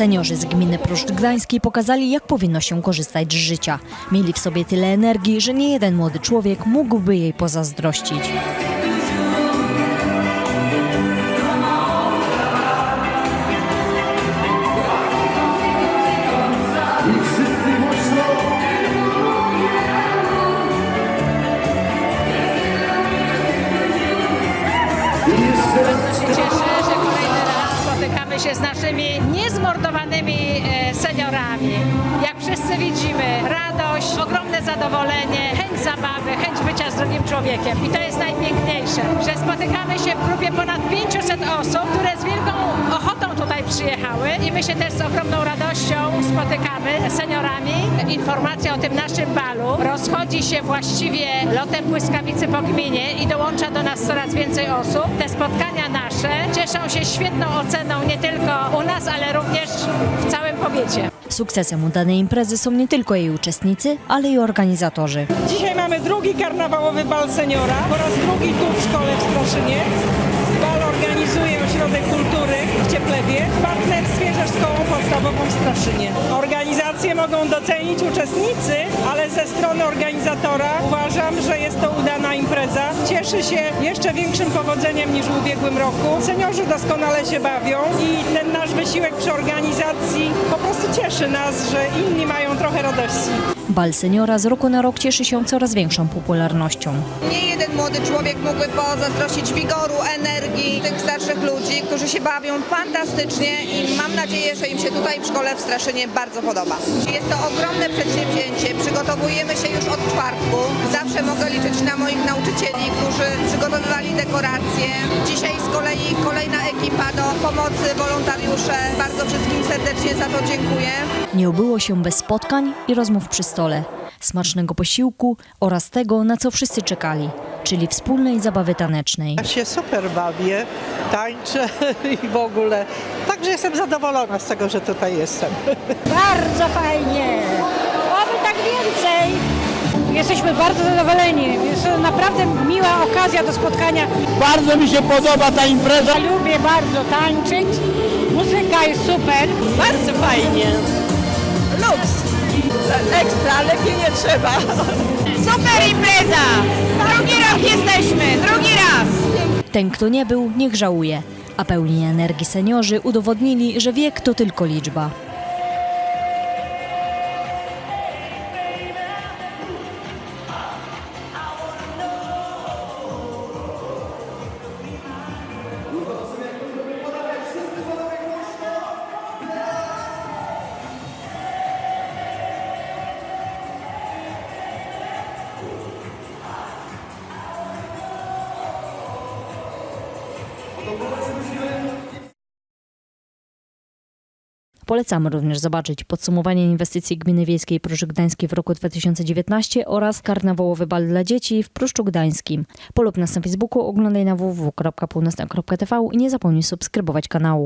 Seniorzy z gminy Pruszcz Gdańskiej pokazali, jak powinno się korzystać z życia. Mieli w sobie tyle energii, że nie jeden młody człowiek mógłby jej pozazdrościć. Się z naszymi niezmordowanymi e, seniorami. Jak wszyscy widzimy, radość, ogromne zadowolenie, chęć zabawy, chęć bycia z drugim człowiekiem. I to jest najpiękniejsze, że spotykamy się w grupie ponad 500 osób, które z wielką ochotą tutaj przyjechały i my się też z ogromną radością spotykamy z seniorami. Informacja o tym naszym balu rozchodzi się właściwie lotem błyskawicy po gminie i dołącza do nas coraz więcej osób. Te spotkania nasze cieszą się świetną oceną nie tylko u nas, ale również w całym powiecie. Sukcesem udanej imprezy są nie tylko jej uczestnicy, ale i organizatorzy. Dzisiaj mamy drugi karnawałowy bal seniora po raz drugi tu w szkole w Straszynie. Bal organizuje Ośrodek Kultury w Cieplewie w partnerstwie Szkołą Podstawową w Straszynie. Organizację mogą docenić uczestnicy, ale ze strony organizatora uważam, że jest to udana impreza. Cieszy się jeszcze większym powodzeniem niż w ubiegłym roku. Seniorzy doskonale się bawią i ten nasz wysiłek przy organizacji po prostu cieszy nas, że inni mają trochę radości. Bal seniora z roku na rok cieszy się coraz większą popularnością. Nie jeden młody człowiek mógłby pozazdrościć wigoru, energii tych starszych ludzi, którzy się bawią fantastycznie i mam nadzieję, że im się tutaj w szkole w Straszynie bardzo podoba. Jest to ogromne przedsięwzięcie, przygotowujemy się już od czwartku. Zawsze mogę liczyć na moich nauczycieli, którzy przygotowywali dekoracje. Dzisiaj z kolei kolejna ekipa pomocy, wolontariusze. Bardzo wszystkim serdecznie za to dziękuję. Nie obyło się bez spotkań i rozmów przy stole, smacznego posiłku oraz tego, na co wszyscy czekali, czyli wspólnej zabawy tanecznej. Ja się super bawię, tańczę i w ogóle. Także jestem zadowolona z tego, że tutaj jestem. Bardzo fajnie. Oby tak więcej. Jesteśmy bardzo zadowoleni. Jest to naprawdę miła okazja do spotkania. Bardzo mi się podoba ta impreza. Ja lubię bardzo tańczyć. Muzyka jest super. Bardzo fajnie. Luks. Ekstra, lepiej nie trzeba. Super impreza! Drugi rok jesteśmy, drugi raz! Ten, kto nie był, niech żałuje. A pełni energii seniorzy udowodnili, że wiek to tylko liczba. Polecamy również zobaczyć podsumowanie inwestycji Gminy Wiejskiej Pruszcz Gdańskiej w roku 2019 oraz karnawałowy bal dla dzieci w Pruszczu Gdańskim. Polub nas na Facebooku, oglądaj na www.północna.tv i nie zapomnij subskrybować kanału.